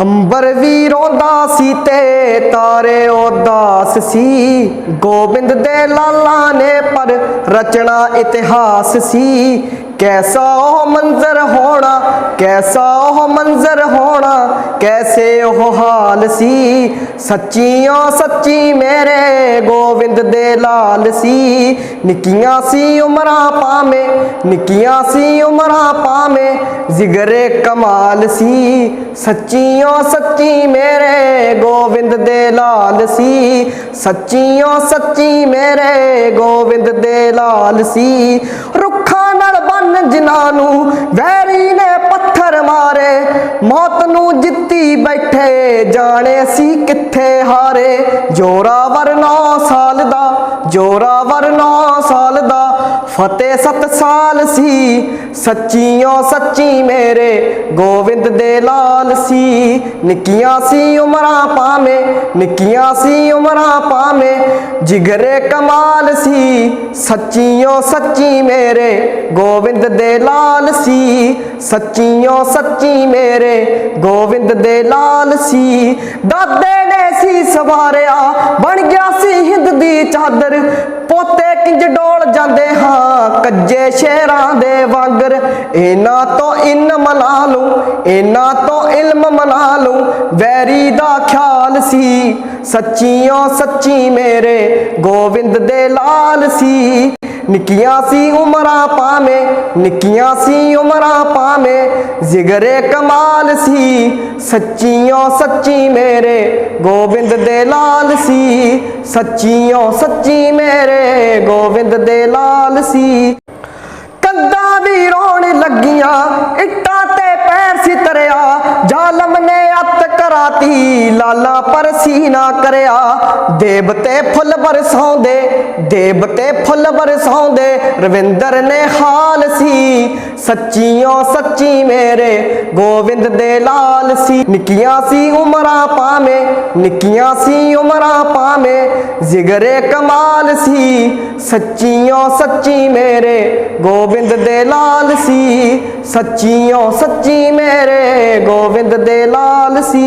ਅੰਬਰ ਵੀ ਰੋਂਦਾ ਸੀ ਤੇ ਤਾਰੇ ਉਦਾਸ ਸੀ ਗੋਬਿੰਦ ਦੇ ਲਾਲਾ ਨੇ ਪਰ ਰਚਨਾ ਇਤਿਹਾਸ ਸੀ। ਕੈਸਾ ਉਹ ਮੰਜ਼ਰ ਹੋਣਾ, ਕੈਸਾ ਉਹ ਮੰਜ਼ਰ ਹੋਣਾ, ਕੈਸੇ ਉਹ ਹਾਲ ਸੀ? ਸੱਚੀਆਂ ਸੱਚੀ ਮੇਰੇ ਗੋਬਿੰਦ ਦੇ ਲਾਲ ਸੀ। ਨਿੱਕੀਆਂ ਸੀ ਉਮਰਾਂ ਪਾਵੇਂ ਨਿੱਕੀਆਂ ਸੀ ਉਮਰਾਂ ਪਾਵੇਂ ਜ਼ਿਗਰੇ ਕਮਾਲ ਸੀ। ਸੱਚੀਆਂ ਸੱਚੀ ਮੇਰੇ ਗੋਬਿੰਦ ਦੇ ਲਾਲ ਸੀ। ਸੱਚੀਆਂ ਸੱਚੀ ਮੇਰੇ ਗੋਬਿੰਦ ਦੇ ਲਾਲ ਸੀ। ਜਿਨ੍ਹਾਂ ਨੂੰ ਵੈਰੀ ਨੇ ਪੱਥਰ ਮਾਰੇ, ਮੌਤ ਨੂੰ ਜਿੱਤੀ ਬੈਠੇ, ਜਾਣੇ ਸੀ ਕਿੱਥੇ ਹਾਰੇ? ਜੋਰਾਵਰ 9 ਸਾਲ ਦਾ, ਜੋਰਾਵਰ 9 ਸਾਲ ਦਾ ਫਤਿਹ ਸਤ ਸਾਲ ਸੀ, ਸੱਚੀਓ ਸੱਚੀ ਮੇਰੇ ਗੋਬਿੰਦ ਦੇ ਲਾਲ ਸੀ। ਨਿੱਕੀਆਂ ਸੀ ਉਮਰਾਂ ਪਾਵੇਂ ਨਿੱਕੀਆਂ ਸੀ ਉਮਰਾਂ ਪਾਵੇਂ ਜਿਗਰੇ ਕਮਾਲ ਸੀ। ਸੱਚੀਓ ਸੱਚੀ ਮੇਰੇ ਗੋਬਿੰਦ ਦੇ ਲਾਲ ਸੀ, ਸੱਚੀਓ ਸੱਚੀ ਮੇਰੇ ਗੋਬਿੰਦ ਦੇ ਲਾਲ ਸੀ। ਦਾਦੇ ਨੇ ਸੀ ਸਵਾਰਿਆ, ਬਣ ਗਿਆ ਸੀ ਹਿੰਦ ਦੀ ਚਾਦਰ ਪੋਤੇ ਡੋਲ ਜਾਂਦੇ ਹਾਂ, ਕੱਜੇ ਸ਼ੇਰਾਂ ਦੇ ਵਾਂਗਰ। ਇਹਨਾਂ ਤੋਂ ਇਲਮ ਮਨਾ ਲੂੰ, ਇਹਨਾਂ ਤੋਂ ਇਲਮ ਮਨਾ ਲੂੰ, ਵੈਰੀ ਦਾ ਖਿਆਲ ਸੀ, ਸੱਚੀਓ ਸੱਚੀ ਮੇਰੇ ਗੋਬਿੰਦ ਦੇ ਲਾਲ ਸੀ। ਨਿੱਕੀਆਂ ਸੀ ਉਮਰਾਂ ਪਾਵੇਂ ਨਿੱਕੀਆਂ ਸੀ ਉਮਰਾਂ ਪਾਵੇਂ ਜ਼ਿਗਰੇ ਕਮਾਲ ਸੀ। ਸੱਚੀਓ ਸੱਚੀ ਮੇਰੇ ਗੋਬਿੰਦ ਦੇ ਲਾਲ ਸੀ। ਸੱਚੀਓ ਸੱਚੀ ਮੇਰੇ ਗੋਬਿੰਦ ਦੇ ਲਾਲ ਸੀ। ਕੰਧਾਂ ਵੀ ਰੋਣ ਲੱਗੀਆਂ, ਇੱਟਾਂ ਤੇ ਪੈਰ ਸਿਤਰਿਆ ਜ਼ਾਲਮ ਨੇ ਅੱਤ ਕਰਾਤੀ, ਲਾਲਾ ਪਰ ਸੀਨਾ ਕਰਿਆ। ਦੇਵ ਤੇ ਫੁੱਲ ਬਰਸਾਉਂਦੇ ਦੇਵ ਤੇ ਫੁੱਲ ਬਰਸਾਉਂਦੇ, ਰਵਿੰਦਰ ਨੇ ਹਾਲ ਸੀ। ਸੱਚੀਓ ਸੱਚੀ ਮੇਰੇ ਗੋਬਿੰਦ ਦੇ ਲਾਲ ਸੀ। ਨਿੱਕੀਆਂ ਸੀ ਉਮਰਾਂ ਪਾਵੇਂ ਨਿੱਕੀਆਂ ਸੀ ਉਮਰਾਂ ਪਾਵੇਂ ਜ਼ਿਗਰੇ ਕਮਾਲ ਸੀ। ਸੱਚੀਓ ਸੱਚੀ ਮੇਰੇ ਗੋਬਿੰਦ ਦੇ ਲਾਲ ਸੀ। ਸੱਚੀਓ ਸੱਚੀ ਮੇਰੇ ਗੋਬਿੰਦ ਦੇ ਲਾਲ ਸੀ।